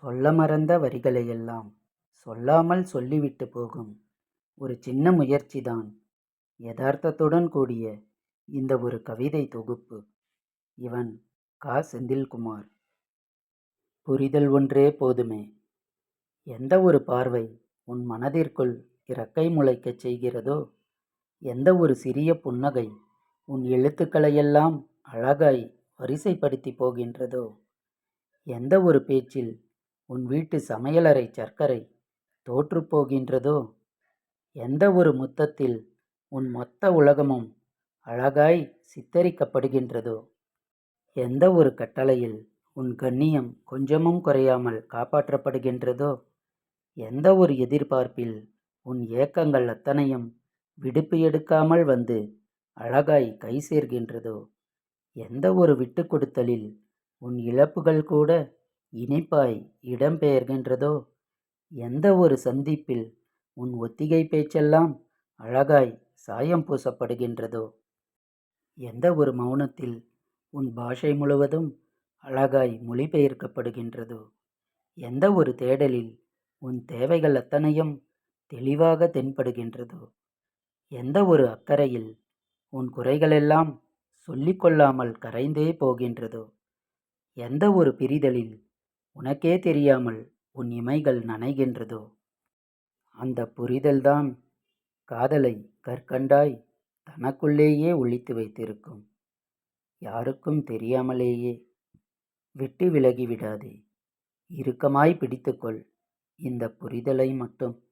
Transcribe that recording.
சொல்ல மறந்த வரிகளையெல்லாம் சொல்லாமல் சொல்லிவிட்டு போகும் ஒரு சின்ன முயற்சிதான் யதார்த்தத்துடன் கூடிய இந்த ஒரு கவிதை தொகுப்பு. இவன் கா. செந்தில்குமார். புரிதல் ஒன்றே போதுமே. எந்த ஒரு பார்வை உன் மனதிற்குள் இறக்கை முளைக்கச் செய்கிறதோ, எந்த ஒரு சிறிய புன்னகை உன் எழுத்துக்களையெல்லாம் அழகாய் வரிசைப்படுத்தி போகின்றதோ, எந்த ஒரு பேச்சில் உன் வீட்டு சமையலறைச் சர்க்கரை தோற்றுப்போகின்றதோ எந்த ஒரு முத்தத்தில் உன் மொத்த உலகமும் அழகாய் சித்தரிக்கப்படுகின்றதோ, எந்த ஒரு கட்டளையில் உன் கண்ணியம் கொஞ்சமும் குறையாமல் காப்பாற்றப்படுகின்றதோ, எந்த ஒரு எதிர்பார்ப்பில் உன் ஏக்கங்கள் அத்தனையும் விடுப்பு எடுக்காமல் வந்து அழகாய் கை சேர்கின்றதோ, எந்த ஒரு விட்டுக்கொடுத்தலில் உன் இழப்புகள் கூட இனிப்பாய் இடம் பெயர்கின்றதோ, எந்த ஒரு சந்திப்பில் உன் ஒத்திகை பேச்செல்லாம் அழகாய் சாயம் பூசப்படுகின்றதோ, எந்த ஒரு மௌனத்தில் உன் பாஷை முழுவதும் அழகாய் மொழிபெயர்க்கப்படுகின்றதோ, எந்த ஒரு தேடலில் உன் தேவைகள் அத்தனையும் தெளிவாக தென்படுகின்றதோ, எந்த ஒரு அக்கறையில் உன் குறைகளெல்லாம் சொல்லிக்கொள்ளாமல் கரைந்தே போகின்றதோ, எந்த ஒரு பிரிதலில் உனக்கே தெரியாமல் உன் இமைகள் நனைகின்றதோ, அந்த புரிதல்தான் காதலை கற்கண்டாய் தனக்குள்ளேயே ஒழித்து வைத்திருக்கும். யாருக்கும் தெரியாமலேயே. விட்டு விலகி விடாதே. இறுக்கமாய் பிடித்துக்கொள் இந்த புரிதலை மட்டும்.